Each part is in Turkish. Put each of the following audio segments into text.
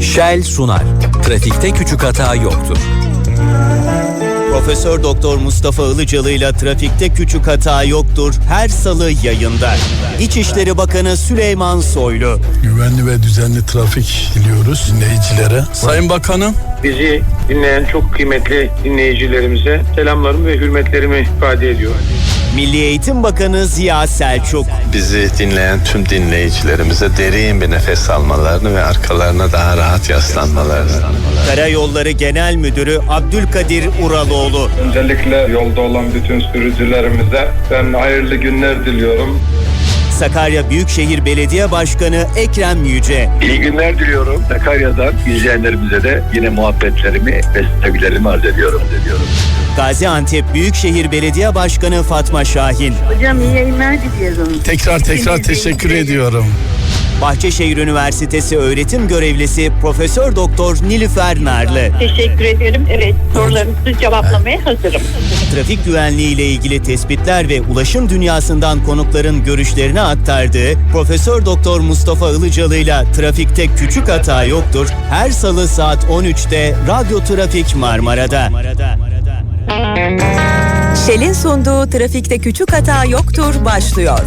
Shell sunar. Trafikte küçük hata yoktur. Profesör Doktor Mustafa Ilıcalı ile Trafikte Küçük Hata Yoktur her salı yayında. İçişleri Bakanı Süleyman Soylu. Güvenli ve düzenli trafik diliyoruz dinleyicilere. Sayın Bakanım. Bizi dinleyen çok kıymetli dinleyicilerimize selamlarımı ve hürmetlerimi ifade ediyorum. Milli Eğitim Bakanı Ziya Selçuk. Bizi dinleyen tüm dinleyicilerimize derin bir nefes almalarını ve arkalarına daha rahat yaslanmalarını. Karayolları Genel Müdürü Abdülkadir Uraloğlu. Özellikle yolda olan bütün sürücülerimize ben hayırlı günler diliyorum. Sakarya Büyükşehir Belediye Başkanı Ekrem Yüce. İyi günler diliyorum. Sakarya'dan izleyenlerimize de yine muhabbetlerimi ve sevgilerimi arz ediyorum. ediyorum. Gaziantep Büyükşehir Belediye Başkanı Fatma Şahin. Hocam iyi yayınlar diliyorum. Tekrar tekrar teşekkür ediyorum. Bahçeşehir Üniversitesi öğretim görevlisi Profesör Doktor Nilüfer Narlı. Teşekkür ederim. Evet sorularınızı cevaplamaya hazırım. Trafik güvenliği ile ilgili tespitler ve ulaşım dünyasından konukların görüşlerini aktardığı Profesör Doktor Mustafa Ilıcalı ile Trafikte Küçük Hata Yoktur. Her salı saat 13'te Radyo Trafik Marmara'da. Şel'in sunduğu Trafikte Küçük Hata Yoktur başlıyor.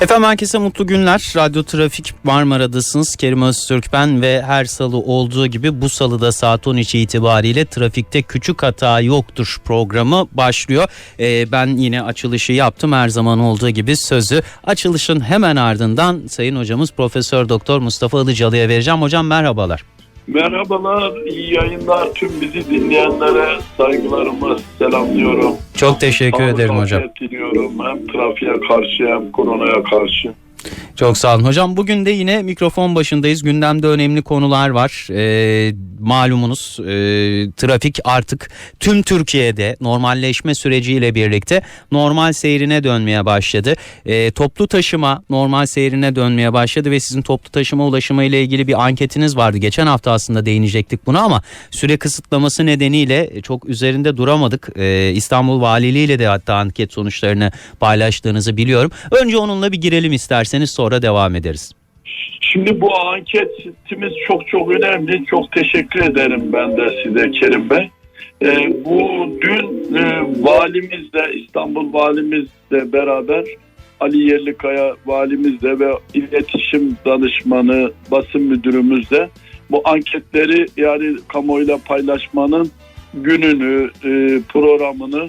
Efendim herkese mutlu günler. Radyo Trafik Marmara'dasınız. Kerim Öztürk ben ve her salı olduğu gibi bu salıda saat 13 itibariyle Trafikte Küçük Hata Yoktur programı başlıyor. Ee, ben yine açılışı yaptım her zaman olduğu gibi sözü. Açılışın hemen ardından Sayın Hocamız Profesör Doktor Mustafa Ilıcalı'ya vereceğim. Hocam merhabalar. Merhabalar, iyi yayınlar. Tüm bizi dinleyenlere saygılarımı selamlıyorum. Çok teşekkür Sağlık, ederim hocam. diliyorum. Hem trafiğe karşı hem koronaya karşı. Çok sağ olun. Hocam bugün de yine mikrofon başındayız. Gündemde önemli konular var. Ee, malumunuz e, trafik artık tüm Türkiye'de normalleşme süreciyle birlikte normal seyrine dönmeye başladı. Ee, toplu taşıma normal seyrine dönmeye başladı ve sizin toplu taşıma ulaşımı ile ilgili bir anketiniz vardı. Geçen hafta aslında değinecektik buna ama süre kısıtlaması nedeniyle çok üzerinde duramadık. Ee, İstanbul Valiliği ile de hatta anket sonuçlarını paylaştığınızı biliyorum. Önce onunla bir girelim isterseniz sonra devam ederiz. Şimdi bu anketimiz çok çok önemli. Çok teşekkür ederim ben de size Kerim Bey. Ee, bu dün e, valimizle İstanbul valimizle beraber Ali Yerlikaya valimizle ve iletişim danışmanı basın müdürümüzle bu anketleri yani kamuoyuyla paylaşmanın gününü e, programını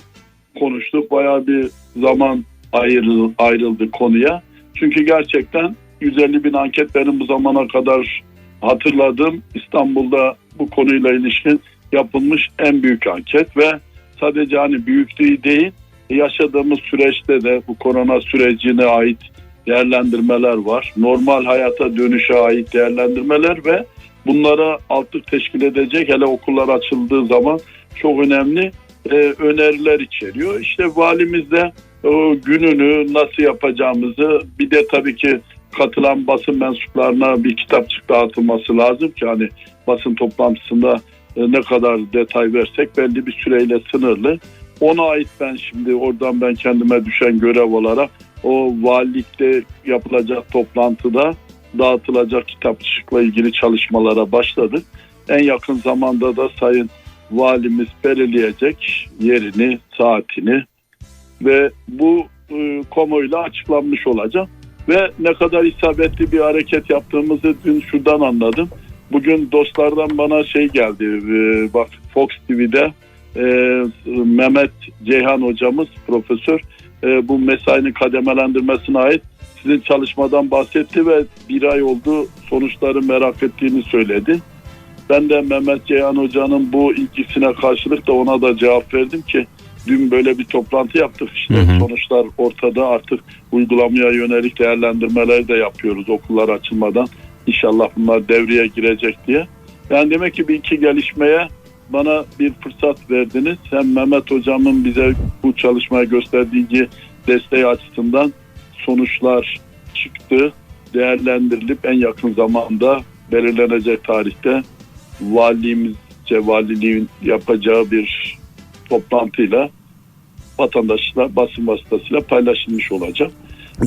konuştuk. Bayağı bir zaman ayrıldı, ayrıldı konuya. Çünkü gerçekten 150 bin anket benim bu zamana kadar hatırladığım İstanbul'da bu konuyla ilişkin yapılmış en büyük anket ve sadece hani büyüklüğü değil yaşadığımız süreçte de bu korona sürecine ait değerlendirmeler var. Normal hayata dönüşe ait değerlendirmeler ve bunlara altlık teşkil edecek hele okullar açıldığı zaman çok önemli e, öneriler içeriyor. İşte valimiz de o gününü nasıl yapacağımızı bir de tabii ki katılan basın mensuplarına bir kitapçık dağıtılması lazım ki hani basın toplantısında e, ne kadar detay versek belli bir süreyle sınırlı. Ona ait ben şimdi oradan ben kendime düşen görev olarak o valilikte yapılacak toplantıda dağıtılacak kitapçıkla ilgili çalışmalara başladık. En yakın zamanda da Sayın Valimiz belirleyecek yerini, saatini ve bu e, kamuoyuyla açıklanmış olacak. Ve ne kadar isabetli bir hareket yaptığımızı dün şuradan anladım. Bugün dostlardan bana şey geldi. E, bak Fox TV'de e, Mehmet Ceyhan hocamız profesör e, bu mesainin kademelendirmesine ait sizin çalışmadan bahsetti ve bir ay oldu sonuçları merak ettiğini söyledi. Ben de Mehmet Ceyhan Hoca'nın bu ilgisine karşılık da ona da cevap verdim ki dün böyle bir toplantı yaptık işte Hı hı. sonuçlar ortada artık uygulamaya yönelik değerlendirmeleri de yapıyoruz okullar açılmadan. İnşallah bunlar devreye girecek diye. Yani demek ki bir iki gelişmeye bana bir fırsat verdiniz. Hem Mehmet hocamın bize bu çalışmaya gösterdiği desteği açısından sonuçlar çıktı. Değerlendirilip en yakın zamanda belirlenecek tarihte valiliğimizce valiliğin yapacağı bir toplantıyla vatandaşlar basın vasıtasıyla paylaşılmış olacak.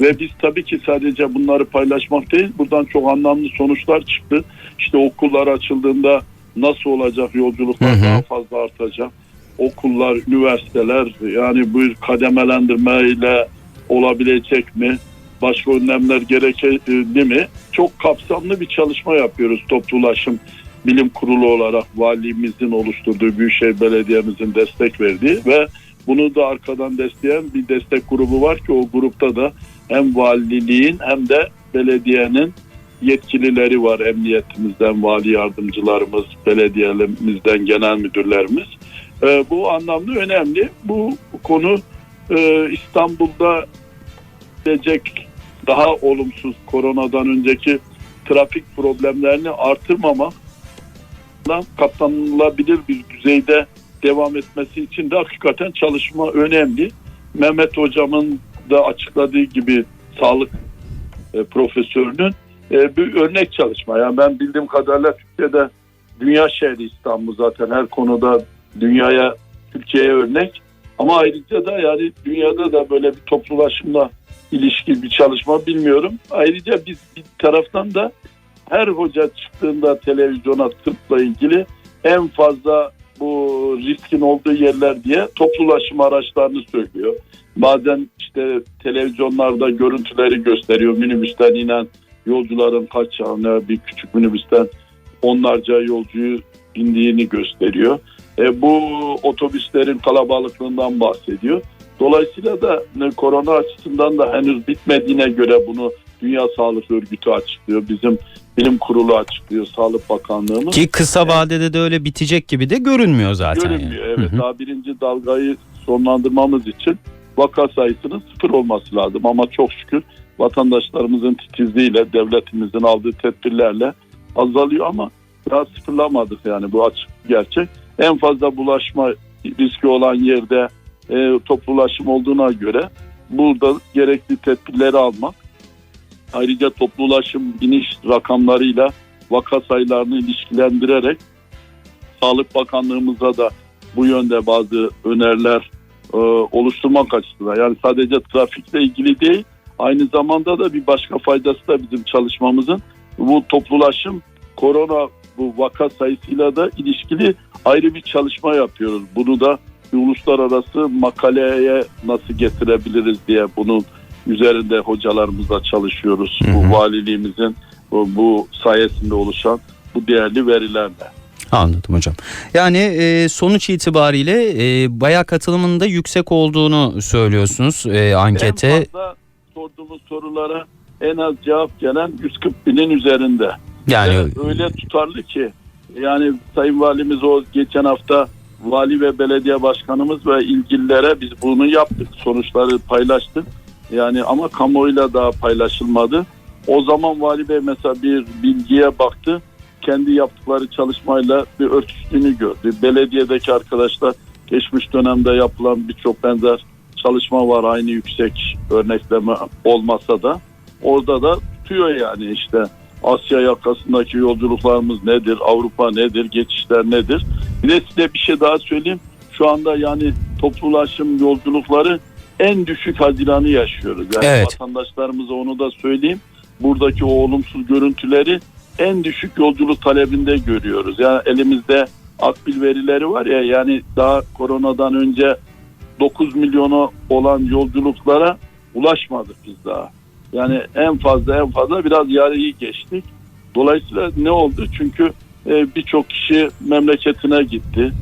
Ve biz tabii ki sadece bunları paylaşmak değil, buradan çok anlamlı sonuçlar çıktı. İşte okullar açıldığında nasıl olacak yolculuklar Hı hı. daha fazla artacak. Okullar, üniversiteler yani bu kademelendirmeyle olabilecek mi? Başka önlemler gerekli mi? Çok kapsamlı bir çalışma yapıyoruz toplu ulaşım bilim kurulu olarak valimizin oluşturduğu Büyükşehir Belediye'mizin destek verdiği ve bunu da arkadan destekleyen bir destek grubu var ki o grupta da hem valiliğin hem de belediyenin yetkilileri var. Emniyetimizden vali yardımcılarımız, belediyemizden genel müdürlerimiz. Ee, bu anlamda önemli. Bu konu e, İstanbul'da gelecek daha olumsuz koronadan önceki trafik problemlerini artırmamak katlanılabilir bir düzeyde devam etmesi için de hakikaten çalışma önemli. Mehmet hocamın da açıkladığı gibi sağlık e, profesörünün e, bir örnek çalışma. Yani ben bildiğim kadarıyla Türkiye'de dünya şehri İstanbul zaten her konuda dünyaya Türkiye'ye örnek. Ama ayrıca da yani dünyada da böyle bir toplulaşımla ilişkili bir çalışma bilmiyorum. Ayrıca biz bir taraftan da her hoca çıktığında televizyona tıpla ilgili en fazla bu riskin olduğu yerler diye toplulaşım araçlarını söylüyor. Bazen işte televizyonlarda görüntüleri gösteriyor. Minibüsten inen yolcuların kaçacağını bir küçük minibüsten onlarca yolcuyu indiğini gösteriyor. E, bu otobüslerin kalabalıklığından bahsediyor. Dolayısıyla da e, korona açısından da henüz bitmediğine göre bunu Dünya Sağlık Örgütü açıklıyor. Bizim bilim kurulu açıklıyor. Sağlık Bakanlığımız. Ki kısa vadede de öyle bitecek gibi de görünmüyor zaten. Görünmüyor yani. evet. Hı hı. Daha birinci dalgayı sonlandırmamız için vaka sayısının sıfır olması lazım. Ama çok şükür vatandaşlarımızın titizliğiyle, devletimizin aldığı tedbirlerle azalıyor ama daha sıfırlamadık yani bu açık gerçek. En fazla bulaşma riski olan yerde e, toplu ulaşım olduğuna göre burada gerekli tedbirleri almak ayrıca toplu ulaşım biniş rakamlarıyla vaka sayılarını ilişkilendirerek Sağlık Bakanlığımıza da bu yönde bazı öneriler e, oluşturmak açısından. Yani sadece trafikle ilgili değil aynı zamanda da bir başka faydası da bizim çalışmamızın bu toplu ulaşım korona bu vaka sayısıyla da ilişkili ayrı bir çalışma yapıyoruz. Bunu da bir uluslararası makaleye nasıl getirebiliriz diye bunun üzerinde hocalarımızla çalışıyoruz. Hı hı. Bu valiliğimizin bu, sayesinde oluşan bu değerli verilerle. Anladım hocam. Yani e, sonuç itibariyle e, bayağı katılımın da yüksek olduğunu söylüyorsunuz e, ankete. En fazla sorduğumuz sorulara en az cevap gelen 140 binin üzerinde. Yani Evet, öyle tutarlı ki yani Sayın Valimiz o geçen hafta vali ve belediye başkanımız ve ilgililere biz bunu yaptık. Sonuçları paylaştık. Yani ama kamuoyuyla daha paylaşılmadı. O zaman vali bey mesela bir bilgiye baktı. Kendi yaptıkları çalışmayla bir örtüştüğünü gördü. Belediyedeki arkadaşlar geçmiş dönemde yapılan birçok benzer çalışma var. Aynı yüksek örnekleme olmasa da orada da tutuyor yani işte Asya yakasındaki yolculuklarımız nedir? Avrupa nedir? Geçişler nedir? Bir de size bir şey daha söyleyeyim. Şu anda yani toplu ulaşım yolculukları en düşük haziranı yaşıyoruz. Yani Evet. vatandaşlarımıza onu da söyleyeyim. Buradaki o olumsuz görüntüleri en düşük yolculuk talebinde görüyoruz. Yani elimizde akbil verileri var ya yani daha koronadan önce 9 milyonu olan yolculuklara ulaşmadık biz daha. Yani en fazla en fazla biraz yarıyı geçtik. Dolayısıyla ne oldu? Çünkü e, birçok kişi memleketine gitti.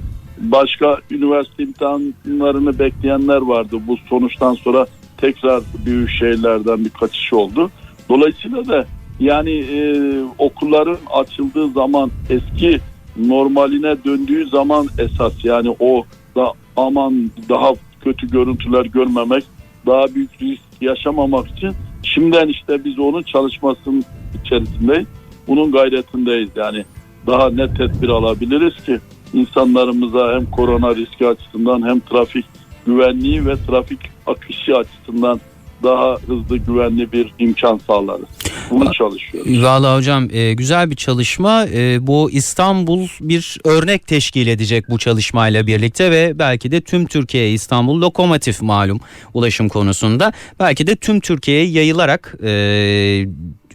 Başka üniversite imtihanlarını bekleyenler vardı. Bu sonuçtan sonra tekrar büyük şehirlerden bir kaçış oldu. Dolayısıyla da yani e, okulların açıldığı zaman eski normaline döndüğü zaman esas yani o da aman daha kötü görüntüler görmemek, daha büyük risk yaşamamak için şimdiden işte biz onun çalışmasının içerisindeyiz. Bunun gayretindeyiz yani daha ne tedbir alabiliriz ki insanlarımıza hem korona riski açısından hem trafik güvenliği ve trafik akışı açısından daha hızlı güvenli bir imkan sağlarız. Bunu çalışıyoruz. Valla hocam e, güzel bir çalışma. E, bu İstanbul bir örnek teşkil edecek bu çalışmayla birlikte ve belki de tüm Türkiye İstanbul lokomotif malum ulaşım konusunda. Belki de tüm Türkiye'ye yayılarak e,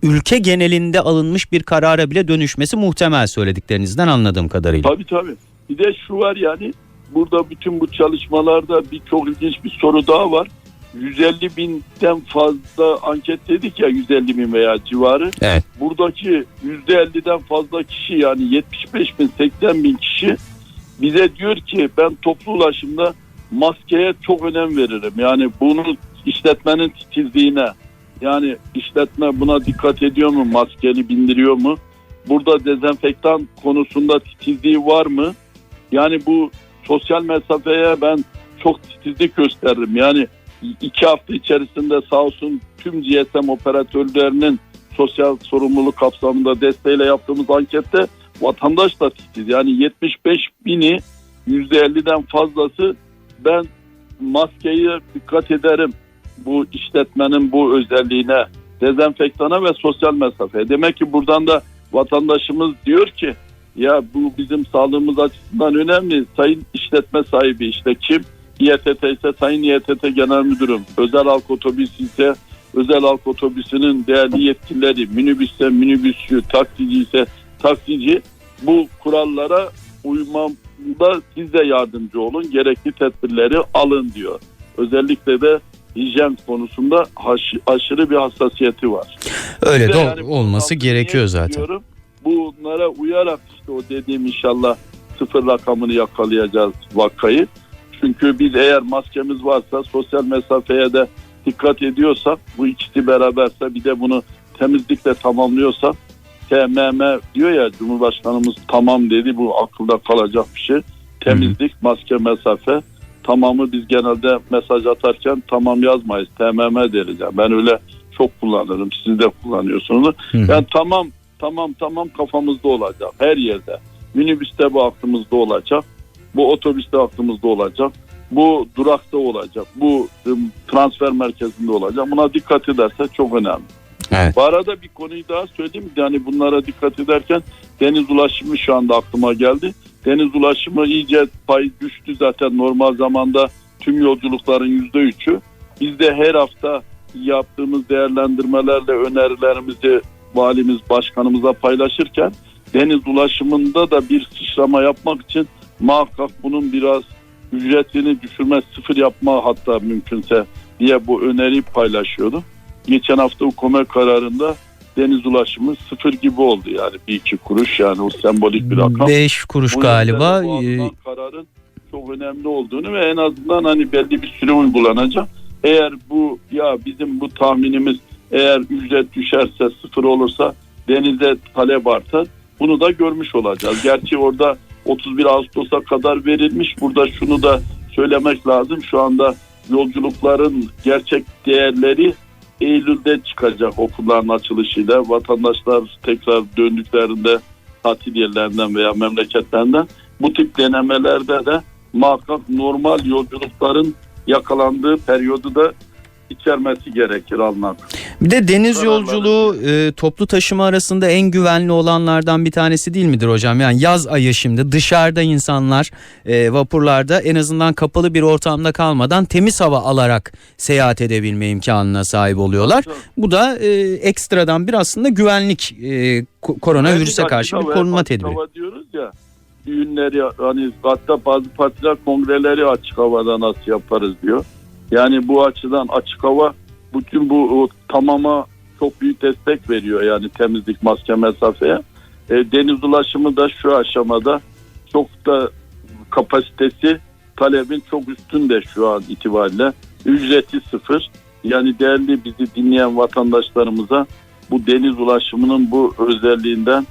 ülke genelinde alınmış bir karara bile dönüşmesi muhtemel söylediklerinizden anladığım kadarıyla. Tabii tabii. Bir de şu var yani burada bütün bu çalışmalarda bir çok ilginç bir soru daha var. 150 binden fazla anket dedik ya 150 bin veya civarı. Evet. Buradaki %50'den fazla kişi yani 75 bin 80 bin kişi bize diyor ki ben toplu ulaşımda maskeye çok önem veririm. Yani bunu işletmenin titizliğine yani işletme buna dikkat ediyor mu? Maskeli bindiriyor mu? Burada dezenfektan konusunda titizliği var mı? Yani bu sosyal mesafeye ben çok titizlik gösteririm. Yani iki hafta içerisinde sağ olsun tüm GSM operatörlerinin sosyal sorumluluk kapsamında desteğiyle yaptığımız ankette vatandaş da titiz. Yani 75 bini %50'den fazlası ben maskeyi dikkat ederim bu işletmenin bu özelliğine, dezenfektana ve sosyal mesafeye. Demek ki buradan da vatandaşımız diyor ki ya bu bizim sağlığımız açısından önemli. Sayın işletme sahibi işte kim? İETT ise Sayın İETT Genel Müdürüm. Özel halk otobüsü ise özel halk otobüsünün değerli yetkilileri, minibüsse minibüsçü, taksici ise taksici bu kurallara uymamda siz de yardımcı olun. Gerekli tedbirleri alın diyor. Özellikle de hijyen konusunda aşırı bir hassasiyeti var. Öyle Bir de yani olması gerekiyor zaten. diyorum. Bunlara uyarak işte o dediğim inşallah sıfır rakamını yakalayacağız vakayı. Çünkü biz eğer maskemiz varsa sosyal mesafeye de dikkat ediyorsak bu ikisi beraberse bir de bunu temizlikle tamamlıyorsak TMM diyor ya Cumhurbaşkanımız tamam dedi bu akılda kalacak bir şey. Temizlik, maske, mesafe tamamı biz genelde mesaj atarken tamam yazmayız. TMM deriz. Yani ben öyle çok kullanırım. Siz de kullanıyorsunuz. Hı hı. Yani tamam tamam tamam kafamızda olacak her yerde. Minibüste bu aklımızda olacak. Bu otobüste aklımızda olacak. Bu durakta olacak. Bu transfer merkezinde olacak. Buna dikkat ederse çok önemli. Evet. Bu arada bir konuyu daha söyleyeyim. Yani bunlara dikkat ederken deniz ulaşımı şu anda aklıma geldi. Deniz ulaşımı iyice pay düştü zaten normal zamanda tüm yolculukların yüzde üçü. Biz de her hafta yaptığımız değerlendirmelerle önerilerimizi valimiz başkanımıza paylaşırken deniz ulaşımında da bir sıçrama yapmak için muhakkak bunun biraz ücretini düşürme sıfır yapma hatta mümkünse diye bu öneriyi paylaşıyordu. Geçen hafta UKOME kararında deniz ulaşımı sıfır gibi oldu yani bir iki kuruş yani o sembolik bir rakam. 5 kuruş Bu galiba. bu kararın çok önemli olduğunu ve en azından hani belli bir süre uygulanacak. Eğer bu ya bizim bu tahminimiz eğer ücret düşerse sıfır olursa denize talep artar. Bunu da görmüş olacağız. Gerçi orada 31 Ağustos'a kadar verilmiş. Burada şunu da söylemek lazım. Şu anda yolculukların gerçek değerleri Eylül'de çıkacak okulların açılışıyla. Vatandaşlar tekrar döndüklerinde tatil yerlerinden veya memleketlerinden bu tip denemelerde de muhakkak normal yolculukların yakalandığı periyodu da içermesi gerekir alınan. Bir de deniz yolculuğu e, toplu taşıma arasında en güvenli olanlardan bir tanesi değil midir hocam? Yani yaz ayı şimdi dışarıda insanlar e, vapurlarda en azından kapalı bir ortamda kalmadan temiz hava alarak seyahat edebilme imkanına sahip oluyorlar. Tabii. Bu da e, ekstradan bir aslında güvenlik e, ko- koronavirüse karşı bir korunma tedbiri. hava diyoruz ya düğünleri hani hatta bazı partiler kongreleri açık havada nasıl yaparız diyor. Yani bu açıdan açık hava bütün bu o, tamama çok büyük destek veriyor yani temizlik maske mesafeye. E, deniz ulaşımı da şu aşamada çok da kapasitesi talebin çok üstünde şu an itibariyle. Ücreti sıfır. Yani değerli bizi dinleyen vatandaşlarımıza bu deniz ulaşımının bu özelliğinden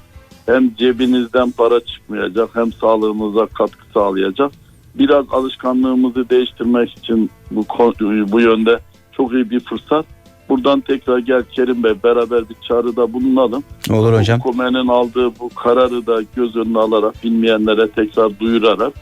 hem cebinizden para çıkmayacak hem sağlığınıza katkı sağlayacak. Biraz alışkanlığımızı değiştirmek için bu bu yönde çok iyi bir fırsat. Buradan tekrar gel Kerim Bey beraber bir çağrıda bulunalım. Olur hocam. Komen'in aldığı bu kararı da göz önüne alarak bilmeyenlere tekrar duyurarak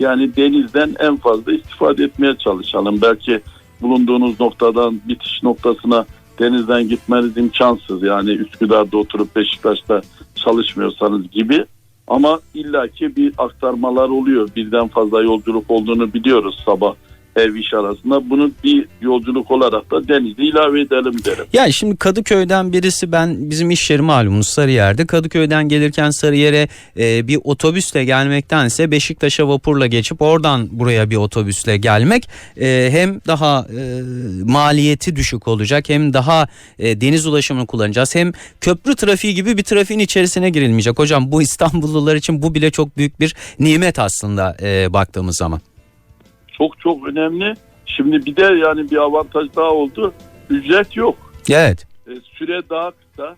yani denizden en fazla istifade etmeye çalışalım. Belki bulunduğunuz noktadan bitiş noktasına denizden gitmeniz imkansız. Yani Üsküdar'da oturup Beşiktaş'ta çalışmıyorsanız gibi. Ama illaki bir aktarmalar oluyor. Birden fazla yolculuk olduğunu biliyoruz sabah ev iş arasında. Bunu bir yolculuk olarak da denize ilave edelim derim. Ya şimdi Kadıköy'den birisi ben bizim iş yeri malumunuz Sarıyer'de. Kadıköy'den gelirken Sarıyer'e e, bir otobüsle gelmektense Beşiktaş'a vapurla geçip oradan buraya bir otobüsle gelmek e, hem daha e, maliyeti düşük olacak hem daha e, deniz ulaşımını kullanacağız hem köprü trafiği gibi bir trafiğin içerisine girilmeyecek. Hocam bu İstanbullular için bu bile çok büyük bir nimet aslında e, baktığımız zaman. Çok çok önemli. Şimdi bir de yani bir avantaj daha oldu. Ücret yok. Evet. E, süre daha kısa,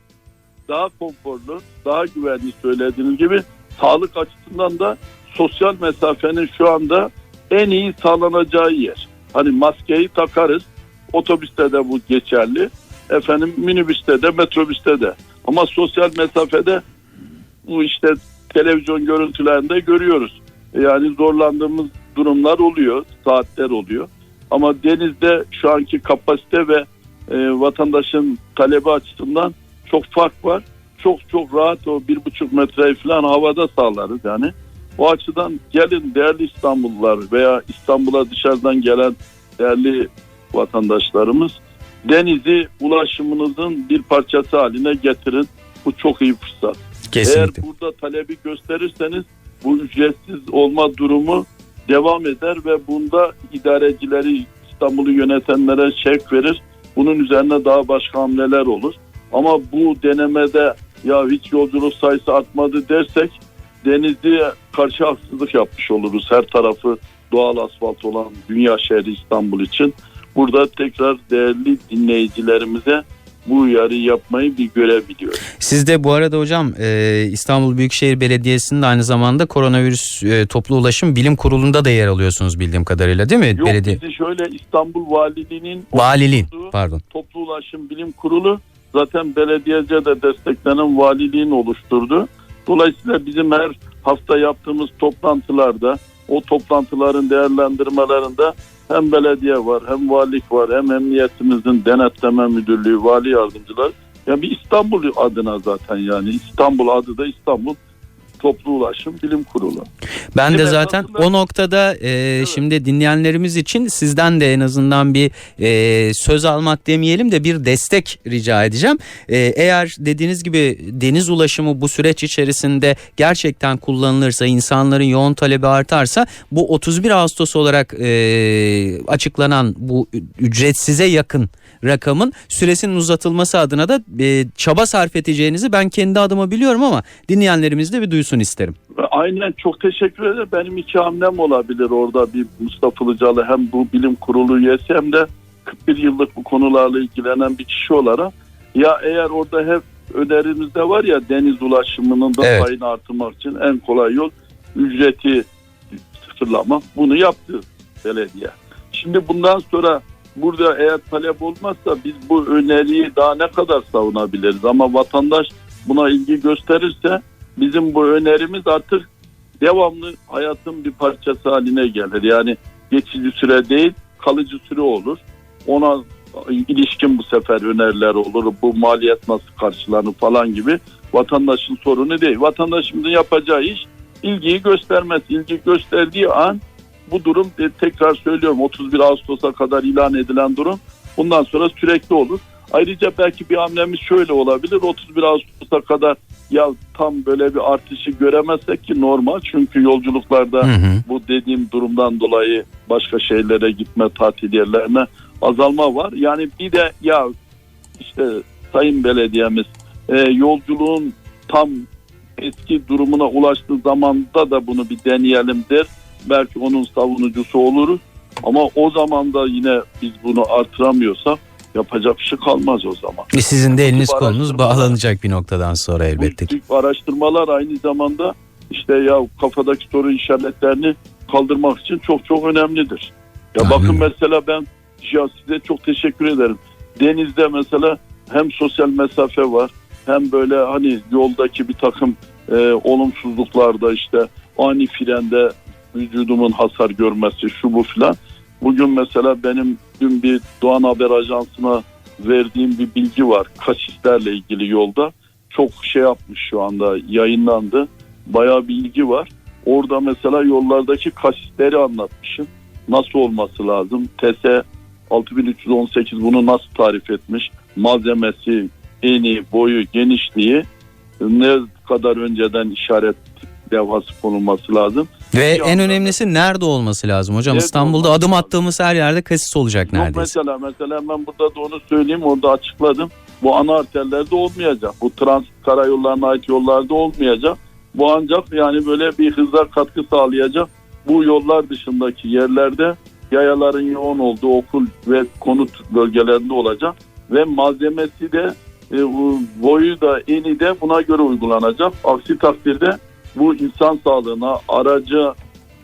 daha konforlu, daha güvenli söylediğiniz gibi sağlık açısından da sosyal mesafenin şu anda en iyi sağlanacağı yer. Hani maskeyi takarız. Otobüste de bu geçerli. Efendim minibüste de metrobüste de. Ama sosyal mesafede bu işte televizyon görüntülerinde görüyoruz. Yani zorlandığımız durumlar oluyor, saatler oluyor. Ama denizde şu anki kapasite ve e, vatandaşın talebi açısından çok fark var. Çok çok rahat o bir buçuk metreyi falan havada sağlarız yani. O açıdan gelin değerli İstanbullular veya İstanbul'a dışarıdan gelen değerli vatandaşlarımız denizi ulaşımınızın bir parçası haline getirin. Bu çok iyi fırsat. Kesinlikle. Eğer burada talebi gösterirseniz bu ücretsiz olma durumu devam eder ve bunda idarecileri İstanbul'u yönetenlere şevk verir. Bunun üzerine daha başka hamleler olur. Ama bu denemede ya hiç yolculuk sayısı artmadı dersek denizi karşı haksızlık yapmış oluruz. Her tarafı doğal asfalt olan dünya şehri İstanbul için. Burada tekrar değerli dinleyicilerimize bu uyarıyı yapmayı bir görev biliyorum. Siz de bu arada hocam e, İstanbul Büyükşehir Belediyesi'nin de aynı zamanda koronavirüs e, toplu ulaşım bilim kurulunda da yer alıyorsunuz bildiğim kadarıyla değil mi? Yok Belediye bizi şöyle İstanbul Valiliği'nin Valiliğin pardon. Toplu Ulaşım Bilim Kurulu zaten belediyece de desteklenen valiliğin oluşturdu. Dolayısıyla bizim her hafta yaptığımız toplantılarda o toplantıların değerlendirmelerinde hem belediye var hem valilik var hem emniyetimizin denetleme müdürlüğü vali yardımcılar ya bir İstanbul adına zaten yani. İstanbul adı da İstanbul Toplu Ulaşım Bilim Kurulu. Ben de Değil mi? zaten o noktada e, şimdi dinleyenlerimiz için sizden de en azından bir e, söz almak demeyelim de bir destek rica edeceğim. E, eğer dediğiniz gibi deniz ulaşımı bu süreç içerisinde gerçekten kullanılırsa, insanların yoğun talebi artarsa bu 31 Ağustos olarak e, açıklanan bu ücretsize yakın rakamın süresinin uzatılması adına da e, çaba sarf edeceğinizi ben kendi adıma biliyorum ama dinleyenlerimiz de bir duysun isterim. Aynen çok teşekkür ederim. Benim iki hamlem olabilir orada bir Mustafa Ilıcalı hem bu bilim kurulu üyesi hem de 41 yıllık bu konularla ilgilenen bir kişi olarak. Ya eğer orada hep önerimizde var ya deniz ulaşımının da Evet. payını artırmak için en kolay yol ücreti sıfırlamak. Bunu yaptı belediye. Şimdi bundan sonra burada eğer talep olmazsa biz bu öneriyi daha ne kadar savunabiliriz? Ama vatandaş buna ilgi gösterirse bizim bu önerimiz artık devamlı hayatın bir parçası haline gelir. Yani geçici süre değil kalıcı süre olur. Ona ilişkin bu sefer öneriler olur. Bu maliyet nasıl karşılanır falan gibi vatandaşın sorunu değil. Vatandaşımızın yapacağı iş ilgiyi göstermez. İlgi gösterdiği an bu durum e, tekrar söylüyorum 31 Ağustos'a kadar ilan edilen durum bundan sonra sürekli olur. Ayrıca belki bir hamlemiz şöyle olabilir 31 Ağustos'a kadar ya tam böyle bir artışı göremezsek ki normal çünkü yolculuklarda Hı hı. bu dediğim durumdan dolayı başka şehirlere gitme tatil yerlerine azalma var. Yani bir de ya işte sayın belediyemiz e, yolculuğun tam eski durumuna ulaştığı zamanda da bunu bir deneyelim der. Belki onun savunucusu oluruz. Ama o zaman da yine biz bunu artıramıyorsak yapacak bir şey kalmaz o zaman. E, Sizin de eliniz kolunuz bağlanacak bir noktadan sonra elbette Bu tip araştırmalar aynı zamanda işte ya kafadaki soru işaretlerini kaldırmak için çok çok önemlidir. Ya Aynen. bakın mesela ben ya size çok teşekkür ederim. Denizde mesela hem sosyal mesafe var hem böyle hani yoldaki bir takım e, olumsuzluklarda işte ani frende vücudumun hasar görmesi şu bu filan. Bugün mesela benim dün bir Doğan Haber Ajansı'na verdiğim bir bilgi var. Kasislerle ilgili yolda. Çok şey yapmış şu anda yayınlandı. Bayağı bilgi var. Orada mesela yollardaki kasisleri anlatmışım. Nasıl olması lazım? TS 6318 bunu nasıl tarif etmiş? Malzemesi, eni, boyu, genişliği ne kadar önceden işaret levhası konulması lazım. Ve en anda- önemlisi nerede olması lazım hocam? Nerede İstanbul'da adım lazım? attığımız her yerde kasis olacak Yok neredeyse. mesela mesela ben burada da onu söyleyeyim orada açıkladım. Bu ana arterlerde olmayacak. Bu transit karayollarına ait yollarda olmayacak. Bu ancak yani böyle bir hıza katkı sağlayacak. Bu yollar dışındaki yerlerde yayaların yoğun olduğu okul ve konut bölgelerinde olacak. Ve malzemesi de e, boyu da eni de buna göre uygulanacak. Aksi takdirde bu insan sağlığına, araca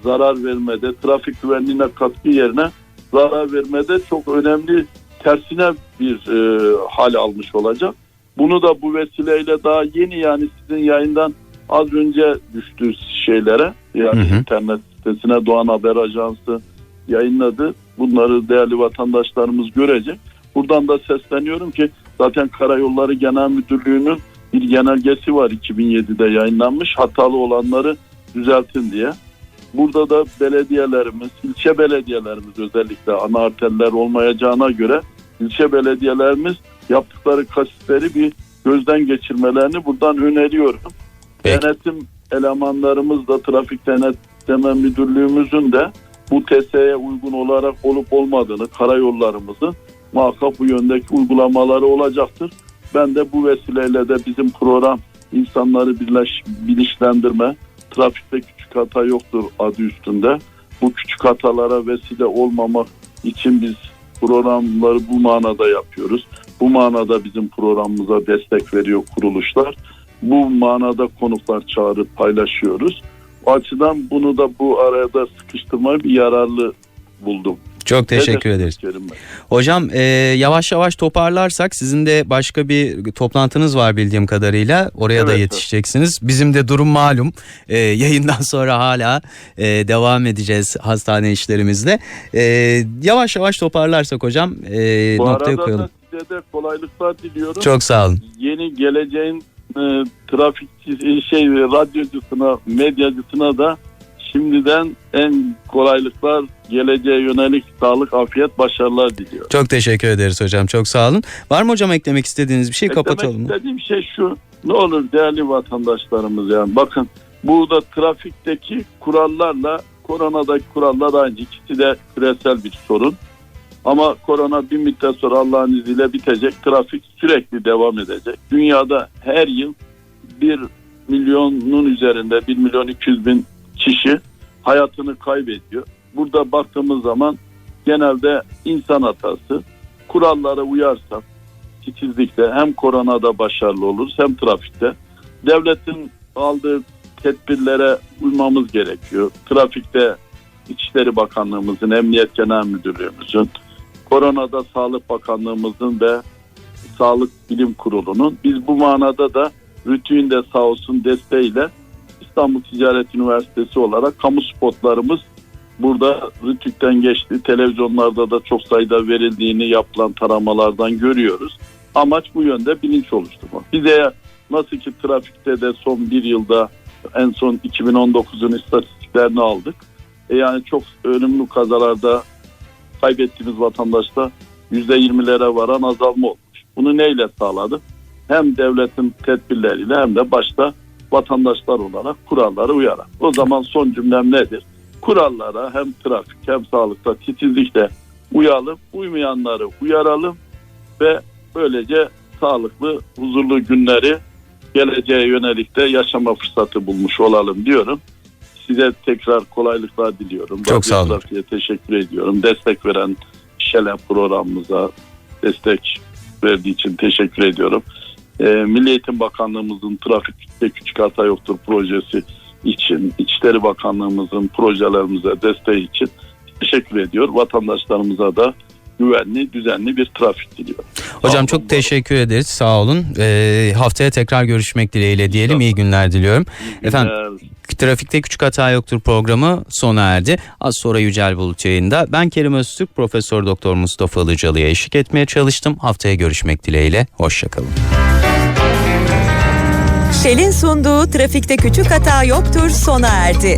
zarar vermede, trafik güvenliğine katkı yerine zarar vermede çok önemli tersine bir e, hal almış olacak. Bunu da bu vesileyle daha yeni yani sizin yayından az önce düştü şeylere yani Hı hı. internet sitesine Doğan Haber Ajansı yayınladı. Bunları değerli vatandaşlarımız görecek. Buradan da sesleniyorum ki zaten Karayolları Genel Müdürlüğü'nün bir genelgesi var 2007'de yayınlanmış. Hatalı olanları düzeltin diye. Burada da belediyelerimiz, ilçe belediyelerimiz özellikle ana arterler olmayacağına göre ilçe belediyelerimiz yaptıkları kasisleri bir gözden geçirmelerini buradan öneriyorum. Peki. Denetim elemanlarımız da trafik denetleme müdürlüğümüzün de bu TSE'ye uygun olarak olup olmadığını karayollarımızın muhakkak bu yöndeki uygulamaları olacaktır. Ben de bu vesileyle de bizim program insanları birleş, bilinçlendirme, trafikte küçük hata yoktur adı üstünde. Bu küçük hatalara vesile olmamak için biz programları bu manada yapıyoruz. Bu manada bizim programımıza destek veriyor kuruluşlar. Bu manada konuklar çağırıp paylaşıyoruz. O açıdan bunu da bu arada sıkıştırmayı bir yararlı buldum. Çok teşekkür ederiz. Hocam e, yavaş yavaş toparlarsak sizin de başka bir toplantınız var bildiğim kadarıyla. Oraya da Evet, yetişeceksiniz. Bizim de durum malum. E, yayından sonra hala e, devam edeceğiz hastane işlerimizle. E, yavaş yavaş toparlarsak hocam e, Bu noktaya arada koyalım. da size de kolaylıklar diliyorum. Çok sağ olun. Yeni geleceğin e, trafik şey radyocusuna, medyacısına da şimdiden en kolaylıklar geleceğe yönelik sağlık, afiyet, başarılar diliyorum. Çok teşekkür ederiz hocam. Çok sağ olun. Var mı hocam eklemek istediğiniz bir şey? Eklemek Kapatalım. istediğim şey şu. Ne olur değerli vatandaşlarımız yani bakın burada trafikteki kurallarla koronadaki kurallar aynı. İkisi de küresel bir sorun. Ama korona bir müddet sonra Allah'ın izniyle bitecek. Trafik sürekli devam edecek. Dünyada her yıl bir milyonun üzerinde 1 milyon 200 bin kişi hayatını kaybediyor. Burada baktığımız zaman genelde insan hatası. Kurallara uyarsak titizlikle hem koronada başarılı oluruz hem trafikte. Devletin aldığı tedbirlere uymamız gerekiyor. Trafikte İçişleri Bakanlığımızın, Emniyet Genel Müdürlüğümüzün, koronada Sağlık Bakanlığımızın ve Sağlık Bilim Kurulu'nun biz bu manada da Rütü'nün de sağ olsun desteğiyle İstanbul Ticaret Üniversitesi olarak kamu spotlarımız burada Rütük'ten geçti. Televizyonlarda da çok sayıda verildiğini yapılan taramalardan görüyoruz. Amaç bu yönde bilinç oluşturmak. Bize nasıl ki trafikte de son bir yılda en son 2019'un istatistiklerini aldık. E yani çok ölümlü kazalarda kaybettiğimiz vatandaşta %20'lere varan azalma olmuş. Bunu neyle sağladık? Hem devletin tedbirleriyle hem de başta vatandaşlar olarak kurallara uyarak. O zaman son cümlem nedir? Kurallara hem trafik hem sağlıkta titizlikle uyalım, uymayanları uyaralım ve böylece sağlıklı, huzurlu günleri geleceğe yönelik de yaşama fırsatı bulmuş olalım diyorum. Size tekrar kolaylıklar diliyorum. Çok sağ olun. Teşekkür ediyorum. Destek veren Şelen programımıza destek verdiği için teşekkür ediyorum. Ee, Milli Eğitim Bakanlığımızın Trafikte Küçük Hata Yoktur projesi için, İçişleri Bakanlığımızın projelerimize desteği için teşekkür ediyor. Vatandaşlarımıza da güvenli, düzenli bir trafik diliyorum. Hocam çok teşekkür ederiz. Sağ olun. E, haftaya tekrar görüşmek dileğiyle diyelim. İyi günler diliyorum. Efendim. Trafikte Küçük Hata Yoktur programı sona erdi. Az sonra Yücel Bulut yayında. Ben Kerim Öztürk, Profesör Doktor Mustafa Ilıcalı'ya eşlik etmeye çalıştım. Haftaya görüşmek dileğiyle. Hoşçakalın. Shell'in sunduğu Trafikte Küçük Hata Yoktur sona erdi.